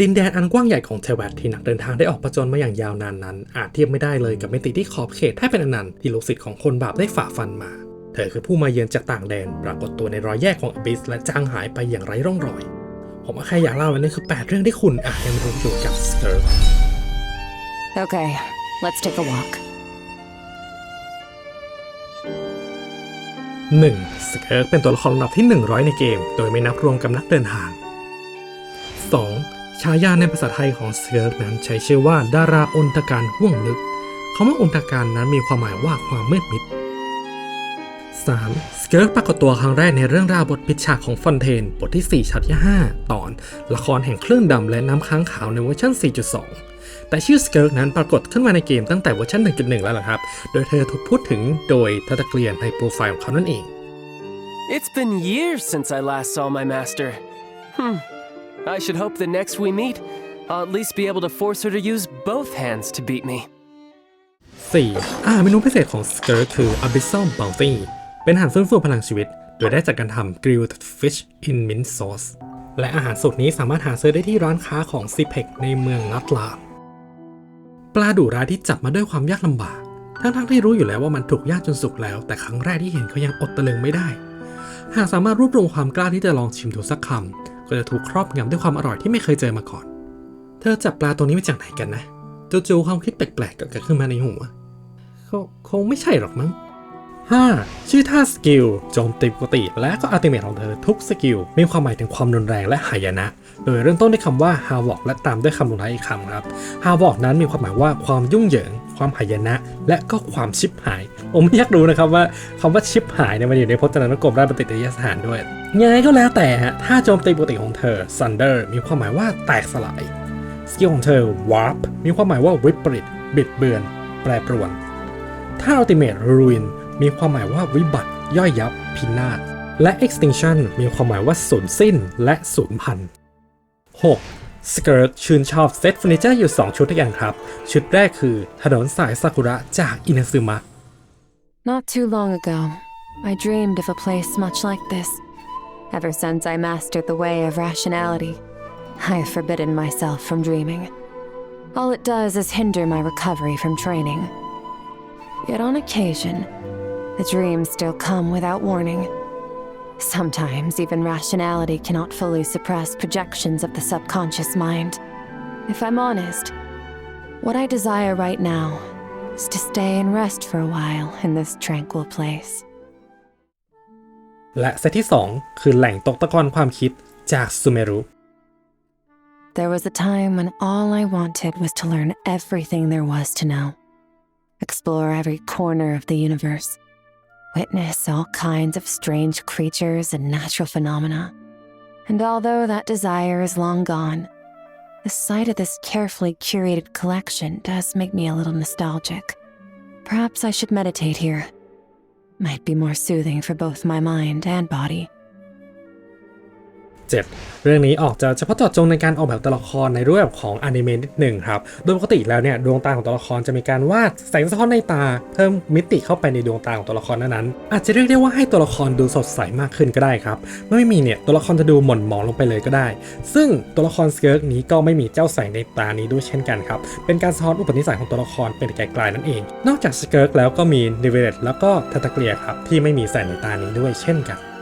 ดินแดนอันกว้างใหญ่ของเทวัตที่นักเดินทางได้ออกประจนมาอย่างยาวนานนั้น อาจเทียบไม่ได้เลยกับมิติที่ขอบเขตแทบเป็นอนันต์ที่ลูกศิษย์ของคนบาปได้ฝ่าฟันมา เธอคือผู้มาเยือนจากต่างแดน ปรากฏตัวในรอยแยกของอบิสและจางหายไปอย่างไร้ร่องรอย ผมว่าใครอยากเล่าเลยนี่คือ 8 เรื่องที่คุณอาจยังไม่รู้เกี่ยวกับสเกิร์ Okay, let's take a walk. 1. สเกิร์เป็นตัวละครลำดับที่ 100 ในเกม โดยไม่นับรวมกับนักเดินทาง 2. ฉายาในภาษาไทยของเกิร์นั้นใช้ชื่อว่าดาราอนตการห่วงลึกคำว่าอนตการนั้นมีความหมายว่าความมืดมิด 3. สเกิร์ปรากฏตัวครั้งแรกในเรื่องราวบทปิดฉากของฟอนเทน บทที่4ชัดที่ 5 ตอน ละครแห่งคลื่นดำและน้ำค้างขาวในเวอร์ชัน 4.2 แต่ชื่อสเกิร์นั้นปรากฏขึ้นมาในเกมตั้งแต่เวอร์ชัน 1.1 แล้วล่ะครับ โดยเธอถูกพูดถึงโดยทัตเกลียนในโปรไฟล์ของเขานั่นเอง It's been years since I last saw my master. Hmm. I should hope the next we meet, I'll at least be able to force her to use both hands to beat me. 4. อาหารเมนูพิเศษของสเกิร์คือ Abyssal Bounty เป็นอาหารฟื้นฟูพลังชีวิต โดยได้จากการทำ Grilled Fish in Mint Sauce และอาหารสูตรนี้สามารถหาซื้อได้ที่ร้านค้าของ c p e c ในเมืองนัตลาดปลาดุร้ายที่จับมาด้วยความยากลำบาก ทั้งๆที่รู้อยู่แล้วว่ามันถูกย่างจนสุกแล้ว แต่ครั้งแรกที่เห็นเขายังอดตะลึงไม่ได้ หากสามารถรวบรวมความกล้าที่จะลองชิมดูสักคำ ก็จะถูกครอบงำด้วยความอร่อยที่ไม่เคยเจอมาก่อน เธอจับปลาตัวนี้มาจากไหนกันนะจู่ๆความคิดแปลกๆก็เกิดขึ้นมาในหัวคงคงไม่ใช่หรอกมั้ง 5. ชื่อท่าสกิลโจมตีปกติ และก็อัลติเมทของเธอทุกสกิล มีความหมายถึงความรุนแรงและหายนะ โดยเริ่มต้นด้วยคำว่า h a v o k และตามด้วยคำลงท้ายอีกคำครับ h a v o k นั้นมีความหมายว่าความยุ่งเหยิง ความหายนะ และก็ความชิบหาย ผมอยากรู้นะครับว่าคำว่าชิบหายเนี่ยมันอยู่ในพจนานุกรมด้านปฏิทินสถานด้วยยังไงก็แล้วแต่ฮะถ้าโจมตีปกติของเธอ Thunder มีความหมายว่าแตกสลายสกิลของเธอ Warp มีความหมายว่าวิปริตบิดเบือน แปรปรวน ถ้า Ultimate Ruin มีความหมายว่าวิบัติ ย่อยยับ พินาศ และ Extinction มีความหมายว่าสูญสิ้นและสูญพันธุ์ 6. Skirt ชื่นชอบเซตเฟอร์นิเจอร์อยู่ 2 ชุดด้วยกันครับ ชุดแรกคือถนนสายซากุระจากอินาซึมะ Not too long ago, I dreamed of a place much like this. Ever since I mastered the way of rationality, I have forbidden myself from dreaming. All it does is hinder my recovery from training. Yet on occasion, the dreams still come without warning. Sometimes even rationality cannot fully suppress projections of the subconscious mind. If I'm honest, what I desire right now is to stay and rest for a while in this tranquil place. และเซตที่ 2 คือแหล่งตกตะกอนความคิดจากซูเมรุ There was a time when all I wanted was to learn everything there was to know, explore every corner of the universe, witness all kinds of strange creatures and natural phenomena. And although that desire is long gone, the sight of this carefully curated collection does make me a little nostalgic. Perhaps I should meditate here. Might be more soothing for both my mind and body. 7. เรื่องนี้ออกจะเฉพาะเจาะจงในการออกแบบตัวละครในรูปแบบของอนิเมะนิดหนึ่งครับ โดยปกติแล้วเนี่ยดวงตาของตัวละครจะมีการวาดแสงสะท้อนในตา เพิ่มมิติเข้าไปในดวงตาของตัวละครนั้นๆอาจจะเรียกได้ว่าให้ตัวละครดูสดใสมากขึ้นก็ได้ครับเมื่อไม่มีเนี่ยตัวละครจะดูหม่นหมองลงไปเลยก็ได้ ซึ่งตัวละครสเกิร์กนี้ก็ไม่มีเจ้าแสงในตานี้ด้วยเช่นกันครับเป็นการสะท้อนอุปนิสัยของตัวละครเป็นไกลๆนั่นเอง นอกจากสเกิร์กแล้วก็มีนิเวเลตแล้วก็ทัตเกียครับที่ไม่มีแสงในตานี้ด้วยเช่นกัน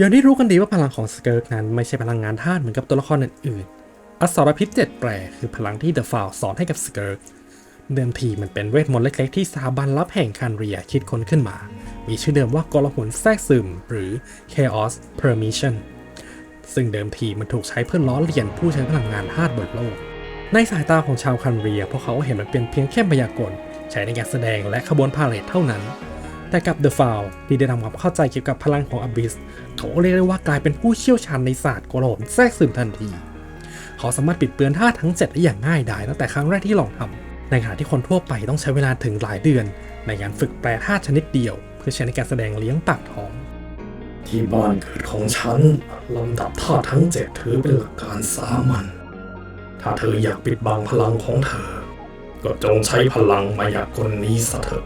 อย่างที่รู้กันดีว่าพลังของสเกิร์กนั้นไม่ใช่พลังงานธาตุเหมือนกับตัวละครอื่นๆอสรพิษเจ็ดแปรคือพลังที่เดอะฟาวสอนให้กับสเกิร์กเดิมทีมันเป็นเวทมนต์เล็กๆที่สถาบันลับแห่งคานเรียคิดค้นขึ้นมา มีชื่อเดิมว่ากลหุนแทรกซึม หรือ Chaos Permission ซึ่งเดิมทีมันถูกใช้เพื่อล้อเลียนผู้ใช้พลังงานธาตุบนโลก ในสายตาของชาวคันเรียพวกเขาเห็นมันเป็นเพียงแค่พยากรใช้ในการแสดงและขบวนพาเหรดเท่านั้น แต่กับ The f o u l ที่ได้ทำความเข้าใจเกี่ยวกับพลังของ Abyss เขาเรียกได้ว่ากลายเป็นผู้เชี่ยวชาญในศาสตร์โกลาหลแทรกซึมทันที เขาสามารถปิดเบือนธาทั้ง 7 ได้อย่างง่ายดายตั้งแต่ครั้งแรกที่ลองทำในขณะที่คนทั่วไปต้องใช้เวลาถึงหลายเดือน ในการฝึกแปลธาชนิดเดียว เพื่อใช้ในการแสดงเลี้ยงปากท้องที่บ้านเกิดของฉันลำดับธาทั้งเจ็ดถือเป็นหลักการสามัญถ้าเธออยากปิดบังพลังของเธอ ก็จงใช้พลังมายากลนี้ซะเถอะ